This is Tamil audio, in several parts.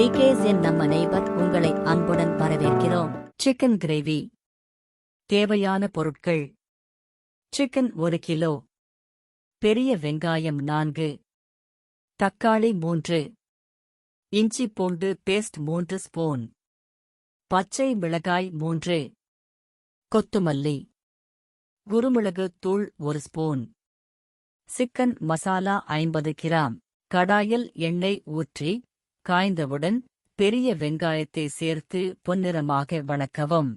டிகேஸ் என் நம்ம நெய்பர் உங்களை அன்புடன் வரவேற்கிறோம். Chicken gravy. தேவையான பொருட்கள். சிக்கன் ஒரு கிலோ. பெரிய வெங்காயம் நான்கு. தக்காளி மூன்று. இஞ்சி பூண்டு பேஸ்ட் மூன்று ஸ்பூன். பச்சை மிளகாய் மூன்று. கொத்துமல்லி. குருமிளகு தூள் ஒரு ஸ்பூன். சிக்கன் மசாலா ஐம்பது கிராம். கடாயில் எண்ணெய் ஊற்றி காய்ந்தவுடன் பெரிய வெங்காயத்தை சேர்த்து பொன்னிறமாக வணக்கவும்.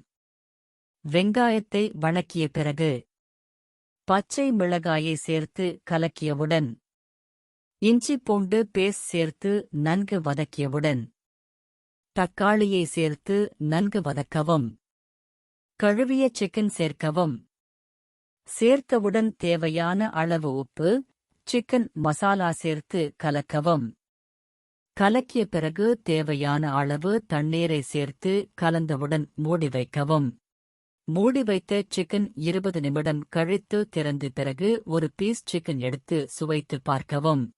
வெங்காயத்தை வணக்கிய பிறகு பச்சை மிளகாயை சேர்த்து கலக்கியவுடன் இஞ்சி பூண்டு பேஸ்ட் சேர்த்து நன்கு வதக்கியவுடன் தக்காளியை சேர்த்து நன்கு வதக்கவும். கழுவிய சிக்கன் சேர்க்கவும். சேர்த்தவுடன் தேவையான அளவு உப்பு சிக்கன் மசாலா சேர்த்து கலக்கவும். கலக்கிய பிறகு தேவையான அளவு தண்ணீரை சேர்த்து கலந்தவுடன் மூடி வைக்கவும். மூடி வைத்த சிக்கன் இருபது நிமிடம் கழித்து திறந்து பிறகு ஒரு பீஸ் சிக்கன் எடுத்து சுவைத்து பார்க்கவும்.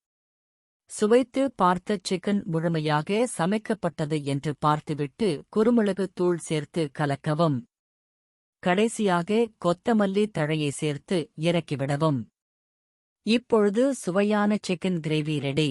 சுவைத்து பார்த்த சிக்கன் முழுமையாக சமைக்கப்பட்டது என்று பார்த்துவிட்டு குருமிளகு தூள் சேர்த்து கலக்கவும். கடைசியாக கொத்தமல்லி தழையை சேர்த்து இறக்கிவிடவும். இப்பொழுது சுவையான சிக்கன் கிரேவி ரெடி